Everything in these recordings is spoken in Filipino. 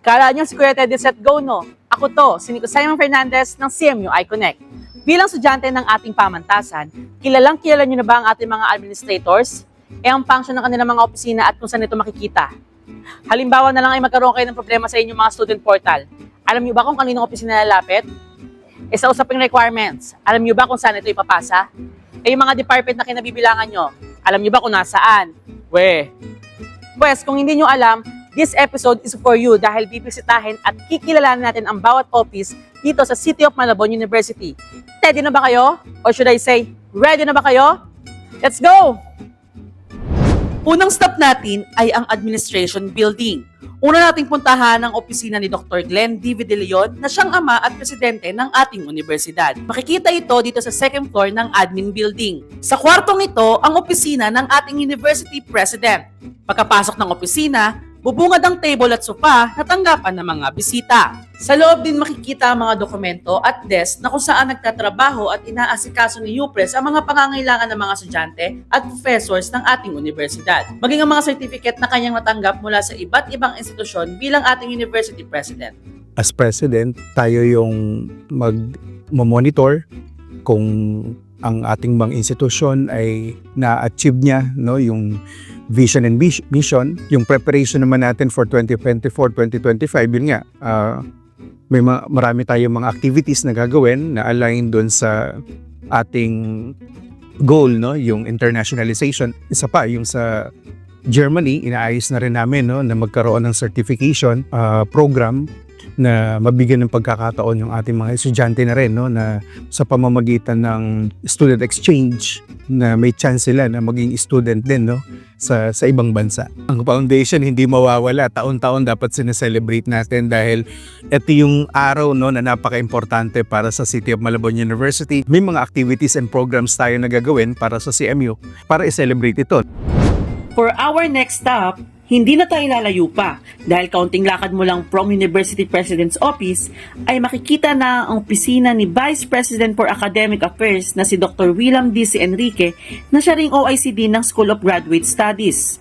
Kala nyo si Kuya Teddy Set Go, no? Ako to, si Nico Simon Fernandez ng CMU iConnect. Bilang estudyante ng ating pamantasan, kilalang kilala nyo na ba ang ating mga administrators? E ang function ng kanilang mga opisina at kung saan ito makikita. Halimbawa na lang ay magkaroon kayo ng problema sa inyong mga student portal. Alam nyo ba kung kaninong opisina lalapit? E sa usaping requirements, alam nyo ba kung saan ito ipapasa? E yung mga department na kinabibilangan nyo, alam nyo ba kung nasaan? We, Pwes, kung hindi nyo alam, this episode is for you dahil bibisitahin at kikilalanin natin ang bawat office dito sa City of Malabon University. Ready na ba kayo? Or should I say, ready na ba kayo? Let's go! Unang stop natin ay ang Administration Building. Una nating puntahan ang opisina ni Dr. Glenn D. De Leon na siyang ama at presidente ng ating universidad. Makikita ito dito sa second floor ng admin building. Sa kwartong ito, ang opisina ng ating university president. Pagkapasok ng opisina, bubungad ang table at sofa na tanggapan ng mga bisita. Sa loob din makikita ang mga dokumento at desk na kung saan nagtatrabaho at inaasikaso ni UPRES ang mga pangangailangan ng mga estudyante at professors ng ating universidad. Maging ang mga certificate na kanyang natanggap mula sa iba't ibang institusyon bilang ating university president. as president, tayo yung mag-monitor kung ang ating mga institusyon ay na-achieve niya no yung vision and mission. Yung preparation naman natin for 2024 2025 yun nga ah, may ma- marami tayong mga activities na gagawin na align doon sa ating goal no? Yung internationalization. Isa pa yung sa Germany inaayos na rin namin no? Na magkaroon ng certification ah, program na mabigyan ng pagkakataon yung ating mga estudyante na rin no na sa pamamagitan ng student exchange na may chance sila na maging student din no sa sa ibang bansa. Ang foundation hindi mawawala taon-taon dapat sineselebrate natin dahil ito yung araw no na napaka-importante para sa City of Malabon University. May mga activities and programs tayo na gagawin para sa CMU para i-celebrate ito. For our next stop, hindi na tayo lalayo pa dahil kaunting lakad mo lang from University President's Office ay makikita na ang opisina ni Vice President for Academic Affairs na si Dr. William D. C. Enrique na siya ring OICD ng School of Graduate Studies.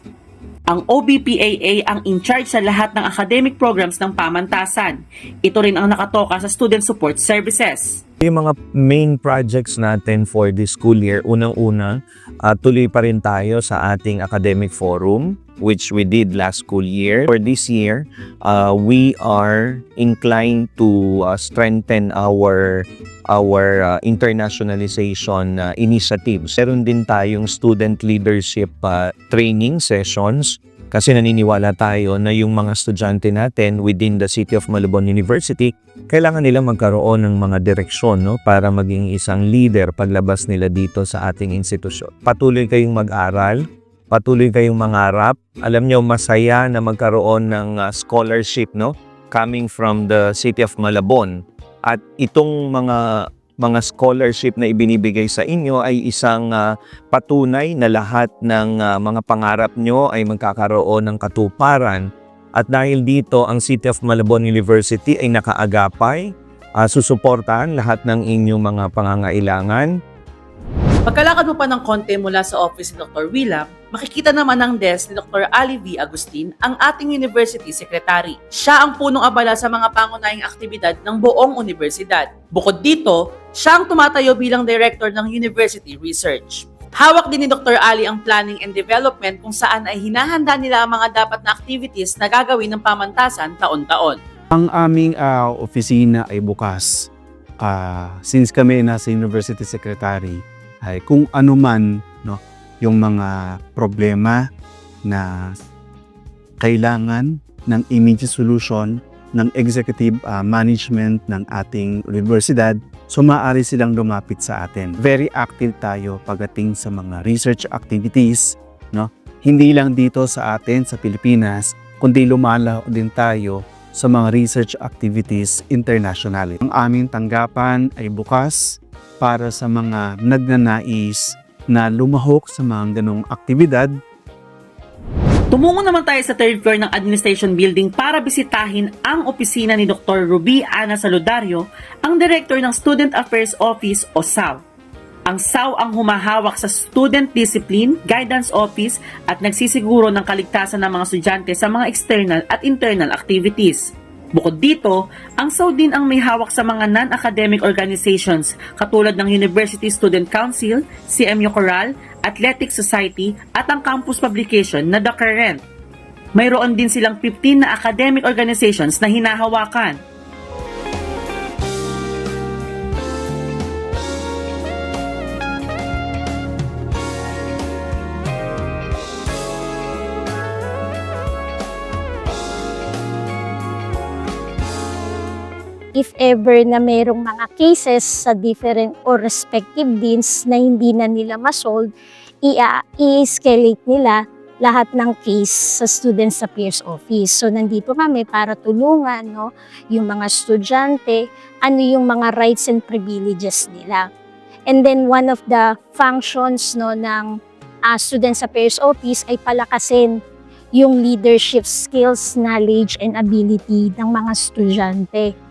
Ang OBPAA ang in charge sa lahat ng academic programs ng pamantasan. Ito rin ang nakatoka sa Student Support Services. Yung mga main projects natin for this school year, unang-una, ah, tuloy pa rin tayo sa ating academic forum which we did last school year. For this year, uh, we are inclined to uh, strengthen our our uh, internationalization uh, initiatives. Meron din tayong student leadership uh, training sessions kasi naniniwala tayo na yung mga estudyante natin within the City of Malabon University kailangan nila magkaroon ng mga direksyon no, para maging isang leader paglabas nila dito sa ating institusyon. Patuloy kayong mag-aral, patuloy kayong mangarap. Alam nyo, masaya na magkaroon ng uh, scholarship no, coming from the City of Malabon. At itong mga mga scholarship na ibinibigay sa inyo ay isang uh, patunay na lahat ng uh, mga pangarap nyo ay magkakaroon ng katuparan at dahil dito, ang City of Malabon University ay nakaagapay, uh, susuportahan lahat ng inyong mga pangangailangan. Pagkalakad mo pa ng konti mula sa office ni Dr. Willam, makikita naman ang desk ni Dr. Ali V. Agustin, ang ating university secretary. Siya ang punong abala sa mga pangunahing aktibidad ng buong universidad. Bukod dito, siya ang tumatayo bilang director ng university research. Hawak din ni Dr. Ali ang planning and development kung saan ay hinahanda nila ang mga dapat na activities na gagawin ng pamantasan taon-taon. Ang aming ah, opisina ay bukas. Ah, since kami nasa University Secretary, ay kung ano man no, yung mga problema na kailangan ng immediate solution ng executive ah, management ng ating universidad, so maaari silang lumapit sa atin. Very active tayo pagdating sa mga research activities, no? Hindi lang dito sa atin sa Pilipinas, kundi lumalaw din tayo sa mga research activities internationally. Ang aming tanggapan ay bukas para sa mga nagnanais na lumahok sa mga ganong aktibidad Tumungo naman tayo sa third floor ng administration building para bisitahin ang opisina ni Dr. Ruby Ana Saludario, ang director ng Student Affairs Office o SAO. Ang SAW ang humahawak sa Student Discipline, Guidance Office at nagsisiguro ng kaligtasan ng mga estudyante sa mga external at internal activities. Bukod dito, ang SAW din ang may hawak sa mga non-academic organizations katulad ng University Student Council, CMU Coral, Athletic Society at ang campus publication na The Current. Mayroon din silang 15 na academic organizations na hinahawakan. If ever na mayroong mga cases sa different or respective deans na hindi na nila masolve, i- i-escalate nila lahat ng case sa Students Affairs Office. So, nandito kami para tulungan no, yung mga estudyante, ano yung mga rights and privileges nila. And then, one of the functions no, ng ah, Students Affairs Office ay palakasin yung leadership skills, knowledge, and ability ng mga estudyante.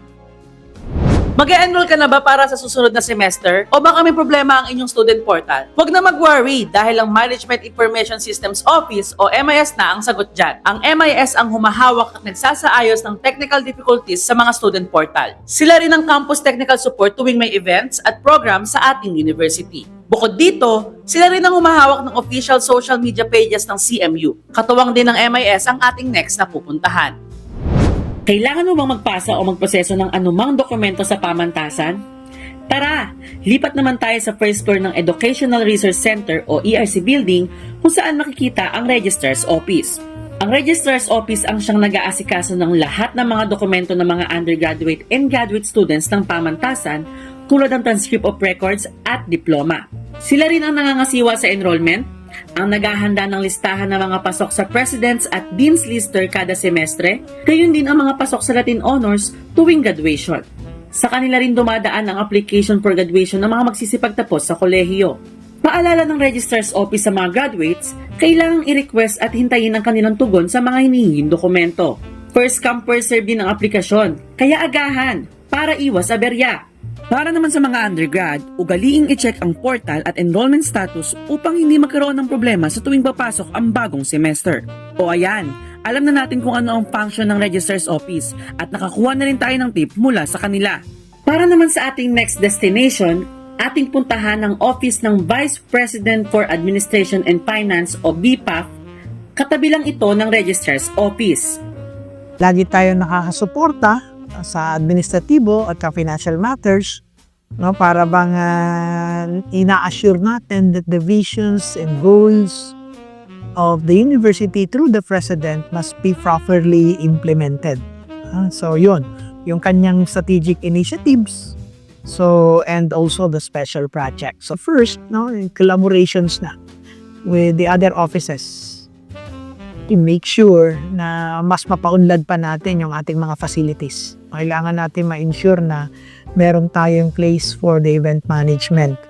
Mag enroll ka na ba para sa susunod na semester? O baka may problema ang inyong student portal? Huwag na mag-worry dahil ang Management Information Systems Office o MIS na ang sagot dyan. Ang MIS ang humahawak at nagsasaayos ng technical difficulties sa mga student portal. Sila rin ang campus technical support tuwing may events at programs sa ating university. Bukod dito, sila rin ang humahawak ng official social media pages ng CMU. Katuwang din ng MIS ang ating next na pupuntahan. Kailangan mo bang magpasa o magproseso ng anumang dokumento sa pamantasan? Tara, lipat naman tayo sa first floor ng Educational Resource Center o ERC Building kung saan makikita ang Registrar's Office. Ang Registrar's Office ang siyang nag-aasikaso ng lahat ng mga dokumento ng mga undergraduate and graduate students ng pamantasan tulad ng transcript of records at diploma. Sila rin ang nangangasiwa sa enrollment, ang naghahanda ng listahan ng mga pasok sa President's at Dean's Lister kada semestre, gayon din ang mga pasok sa Latin Honors tuwing graduation. Sa kanila rin dumadaan ang application for graduation ng mga magsisipagtapos sa kolehiyo. Paalala ng Registrar's Office sa mga graduates, kailangang i-request at hintayin ang kanilang tugon sa mga hinihinging dokumento. First come first serve din ang aplikasyon, kaya agahan para iwas aberya. Para naman sa mga undergrad, ugaliing i-check ang portal at enrollment status upang hindi magkaroon ng problema sa tuwing papasok ang bagong semester. O ayan, alam na natin kung ano ang function ng Registrar's Office at nakakuha na rin tayo ng tip mula sa kanila. Para naman sa ating next destination, ating puntahan ang office ng Vice President for Administration and Finance o BPAF, katabi lang ito ng Registrar's Office. lagi tayo nakakasuporta sa administratibo at sa financial matters no para bang ah, ina-assure natin that the visions and goals of the university through the president must be properly implemented. Ah, so yun, yung kanyang strategic initiatives so and also the special projects. So first, no, collaborations na with the other offices to make sure na mas mapaunlad pa natin yung ating mga facilities. Kailangan natin ma-ensure na meron tayong place for the event management.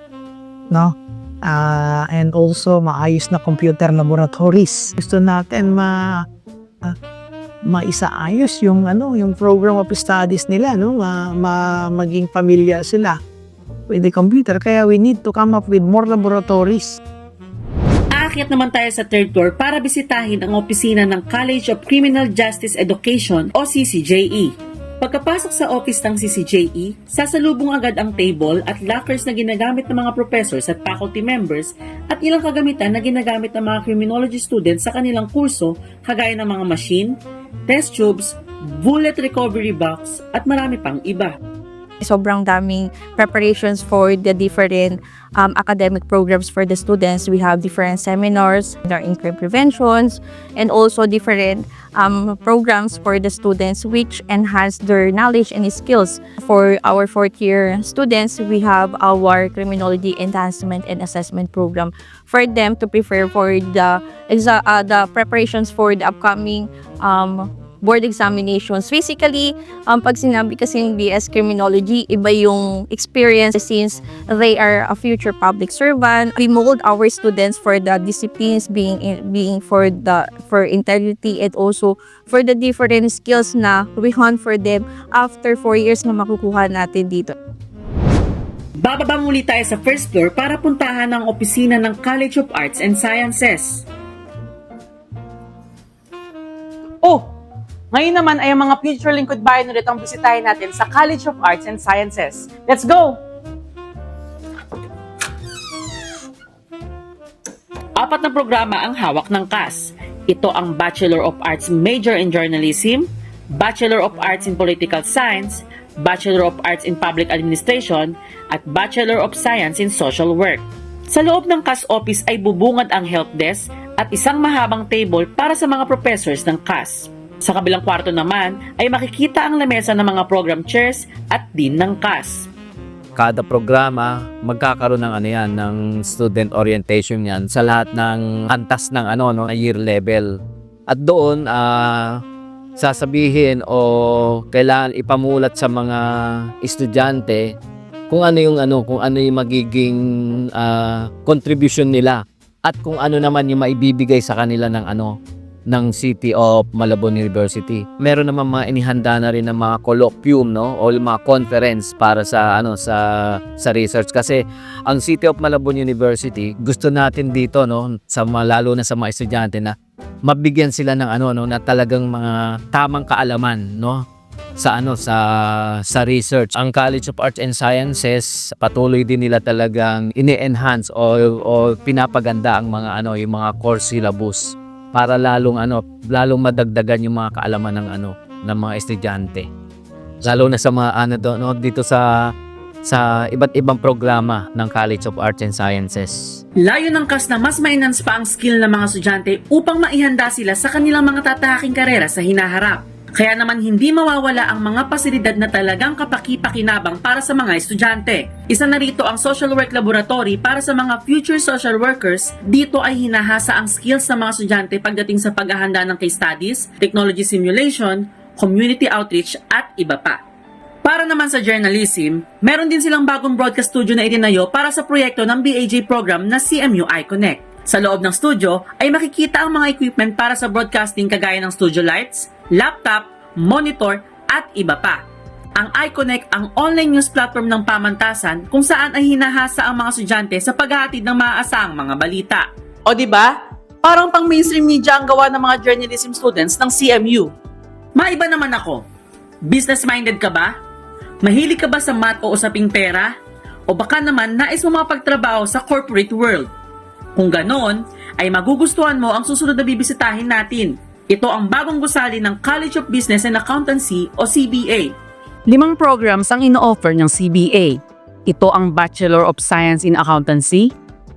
No? Ah, and also maayos na computer laboratories. Gusto natin ma ah, maisaayos yung ano, yung program of studies nila, no? Ma, ma- maging familiar sila with the computer. Kaya we need to come up with more laboratories Aakyat naman tayo sa third floor para bisitahin ang opisina ng College of Criminal Justice Education o CCJE. Pagkapasok sa office ng CCJE, sasalubong agad ang table at lockers na ginagamit ng mga professors at faculty members at ilang kagamitan na ginagamit ng mga criminology students sa kanilang kurso kagaya ng mga machine, test tubes, bullet recovery box at marami pang iba. Sobrang daming preparations for the different um, academic programs for the students. We have different seminars, there in crime preventions, and also different um, programs for the students which enhance their knowledge and skills. For our fourth year students, we have our criminology enhancement and assessment program for them to prepare for the uh, the preparations for the upcoming um, board examinations. Basically, um, pag sinabi kasi ng BS Criminology, iba yung experience since they are a future public servant. We mold our students for the disciplines being being for the for integrity and also for the different skills na we hunt for them after four years na makukuha natin dito. Bababa muli tayo sa first floor para puntahan ang opisina ng College of Arts and Sciences. Oh! Ngayon naman ay ang mga future lingkod bayan ulit ang bisitahin natin sa College of Arts and Sciences. Let's go! Apat na programa ang hawak ng CAS. Ito ang Bachelor of Arts Major in Journalism, Bachelor of Arts in Political Science, Bachelor of Arts in Public Administration, at Bachelor of Science in Social Work. Sa loob ng CAS office ay bubungad ang help desk at isang mahabang table para sa mga professors ng CAS. Sa kabilang kwarto naman ay makikita ang lamesa ng mga program chairs at din ng CAS. Kada programa, magkakaroon ng ano yan, ng student orientation yan sa lahat ng antas ng ano, no, year level. At doon, ah, sasabihin o kailangan ipamulat sa mga estudyante kung ano yung ano, kung ano yung magiging ah, contribution nila at kung ano naman yung maibibigay sa kanila ng ano ng City of Malabon University. Meron naman mga inihanda na rin ng mga colloquium no? O mga conference para sa ano sa sa research. Kasi ang City of Malabon University gusto natin dito no? Sa lalo na sa mga estudyante na mabigyan sila ng ano no? Na talagang mga tamang kaalaman no? Sa ano sa sa research. Ang College of Arts and Sciences patuloy din nila talagang ini-enhance o, o pinapaganda ang mga ano yung mga core syllabus para lalong ano lalong madagdagan yung mga kaalaman ng ano ng mga estudyante. Lalo na sa mga ano do, no, dito sa sa iba't ibang programa ng College of Arts and Sciences. Layo ng CAS na mas ma-enhance pa ang skill ng mga estudyante upang maihanda sila sa kanilang mga tatahaking karera sa hinaharap. Kaya naman hindi mawawala ang mga pasilidad na talagang kapaki-pakinabang para sa mga estudyante. Isa na rito ang Social Work Laboratory para sa mga future social workers. Dito ay hinahasa ang skills ng mga estudyante pagdating sa paghahanda ng case studies, technology simulation, community outreach at iba pa. Para naman sa journalism, meron din silang bagong broadcast studio na itinayo para sa proyekto ng BAJ program na CMU iConnect. Sa loob ng studio ay makikita ang mga equipment para sa broadcasting kagaya ng studio lights, laptop, monitor at iba pa. Ang iConnect ang online news platform ng pamantasan kung saan ay hinahasa ang mga estudyante sa paghahatid ng maaasahang mga balita. O di ba? Parang pang mainstream media ang gawa ng mga journalism students ng CMU. Maiba naman ako. Business-minded ka ba? Mahilig ka ba sa math o usaping pera? O baka naman nais mo mapagtrabaho sa corporate world? Kung ganon, ay magugustuhan mo ang susunod na bibisitahin natin. Ito ang bagong gusali ng College of Business and Accountancy o CBA. Limang programs ang ino-offer ng CBA. Ito ang Bachelor of Science in Accountancy,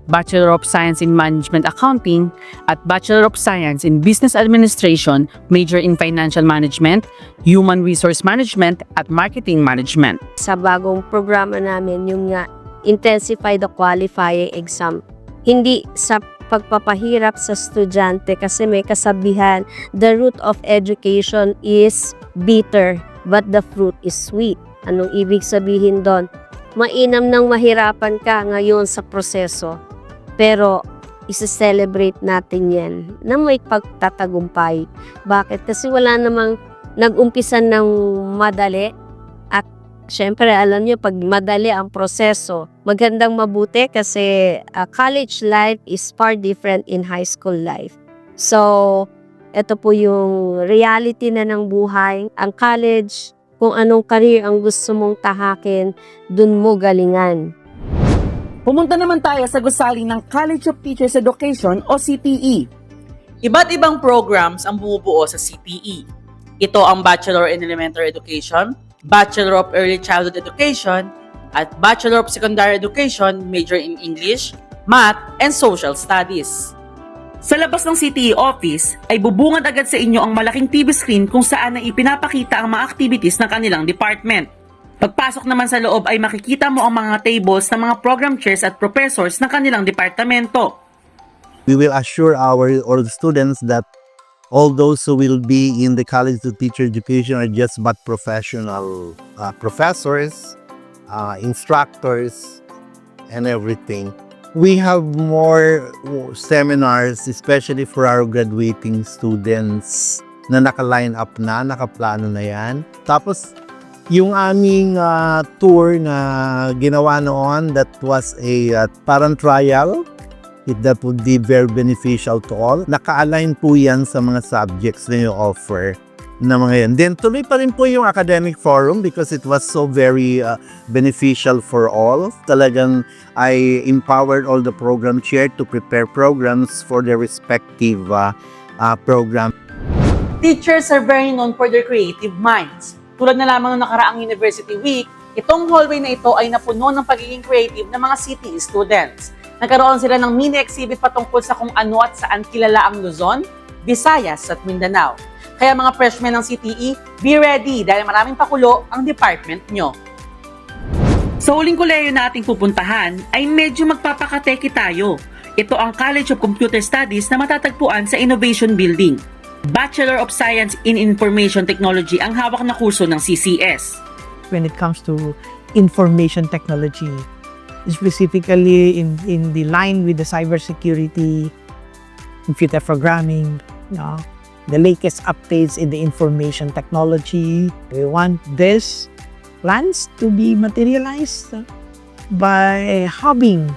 Bachelor of Science in Management Accounting, at Bachelor of Science in Business Administration, major in Financial Management, Human Resource Management, at Marketing Management. sa bagong programa namin yung nga intensify the qualifying exam. Hindi sa pagpapahirap sa estudyante kasi may kasabihan, the root of education is bitter, but the fruit is sweet. Anong ibig sabihin doon? Mainam nang mahirapan ka ngayon sa proseso, pero isa-celebrate natin yan na may pagtatagumpay. Bakit? Kasi wala namang nag-umpisa ng madali at syempre alam niyo pag madali ang proseso, magandang mabuti kasi uh, college life is far different in high school life. So, ito po yung reality na ng buhay. Ang college, kung anong career ang gusto mong tahakin, dun mo galingan. Pumunta naman tayo sa gusali ng College of Teachers Education o CTE. Iba't ibang programs ang bumubuo sa CTE. Ito ang Bachelor in Elementary Education, Bachelor of Early Childhood Education, at Bachelor of Secondary Education, major in English, Math, and Social Studies. Sa labas ng CTE office ay bubungad agad sa inyo ang malaking TV screen kung saan ay ipinapakita ang mga activities ng kanilang department. Pagpasok naman sa loob ay makikita mo ang mga tables ng mga program chairs at professors ng kanilang departamento. we will assure our the students that all those who will be in the college of teacher education are just but professional uh, professors uh, instructors and everything we have more seminars especially for our graduating students na naka-line up na, nakaplano na yan. Tapos, yung aming ah, tour na ginawa noon, that was a ah, parang trial. If that would be very beneficial to all. Naka-align po yan sa mga subjects na yung offer na mga yan. Then tuloy pa rin po yung academic forum because it was so very ah, beneficial for all. Talagang I empowered all the program chair to prepare programs for their respective uh, uh, program. Teachers are very known for their creative minds. Tulad na lamang ng nakaraang University Week, itong hallway na ito ay napuno ng pagiging creative ng mga CTE students. Nagkaroon sila ng mini exhibit patungkol sa kung ano at saan kilala ang Luzon, Visayas at Mindanao. Kaya mga freshmen ng CTE, be ready dahil maraming pakulo ang department nyo. Sa huling koleyo na ating pupuntahan ay medyo magpapakateki tayo. Ito ang College of Computer Studies na matatagpuan sa Innovation Building. Bachelor of Science in Information Technology ang hawak na kurso ng CCS. when it comes to information technology, specifically in, in the line with the cybersecurity, computer programming, you know, the latest updates in the information technology. We want this plans to be materialized by having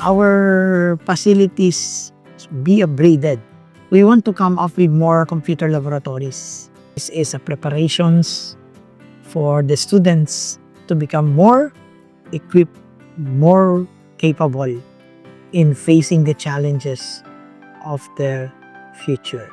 our facilities be upgraded. We want to come up with more computer laboratories. This is a preparations for the students to become more equipped, more capable in facing the challenges of their future.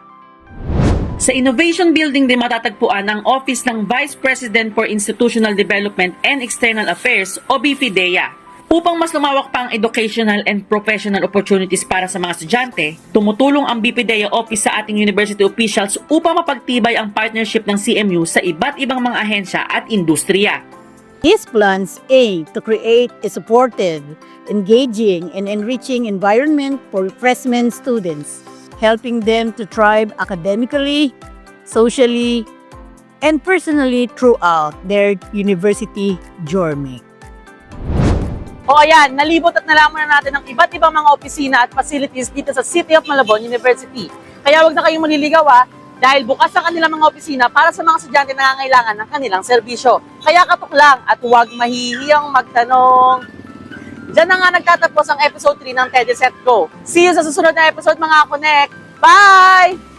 Sa Innovation Building din matatagpuan ang Office ng Vice President for Institutional Development and External Affairs o BPDEA. Upang mas lumawak pa ang educational and professional opportunities para sa mga estudyante, tumutulong ang BPDEA Office sa ating university officials upang mapagtibay ang partnership ng CMU sa iba't ibang mga ahensya at industriya. These plans aim to create a supportive, engaging, and enriching environment for freshman students, helping them to thrive academically, socially, and personally throughout their university journey. O ayan, nalibot at nalaman na natin ang iba't ibang mga opisina at facilities dito sa City of Malabon University. Kaya wag na kayong maliligaw ha, dahil bukas ang kanilang mga opisina para sa mga estudyante na nangangailangan ng kanilang serbisyo. Kaya katok lang at huwag mahihiyang magtanong. Diyan na nga nagtatapos ang episode 3 ng Teddy Set Go. See you sa susunod na episode mga Connect. Bye!